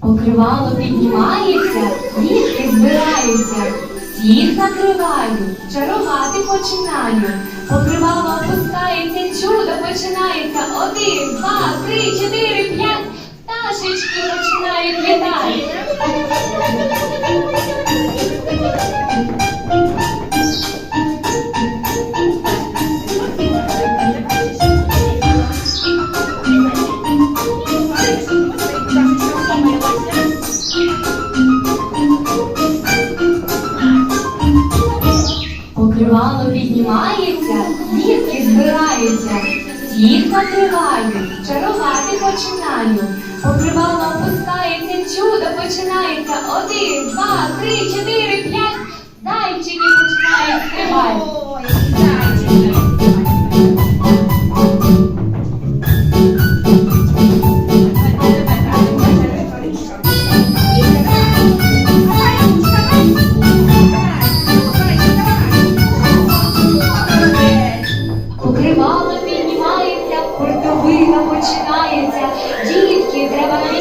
Покривало піднімається, дітки збираються, всіх накриваю, чарувати починаю. Покривало опускається, чудо починається. Один, два, три, чотири, п'ять. Пташечки починають літати. Покривало піднімається, дітки збираються, всіх накриваю, чарувати починаю. Покривало опускається, чудо починається. Один, два, три, чотири, п'ять. Зайчики починають хуртовина починається. Дітки, треба на